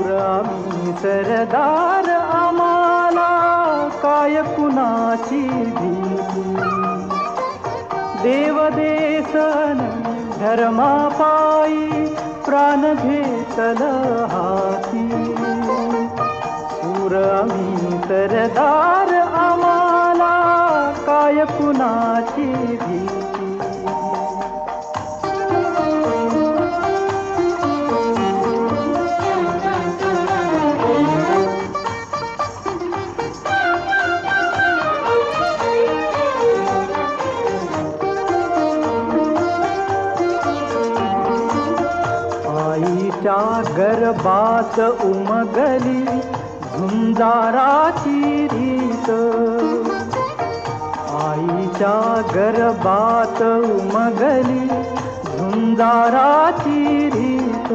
शूर आम्ही सरदार आम्हाला काय कुणाची भीती? देवदेसन धर्मापायी प्राण घेतल हाती. शूर आम्ही सरदार आम्हाला काय कुणाची भीती? आईच्या गर्भात उमगली झुंजाराची रीत. आईच्या गर्भात उमगली झुंजाराची रीत.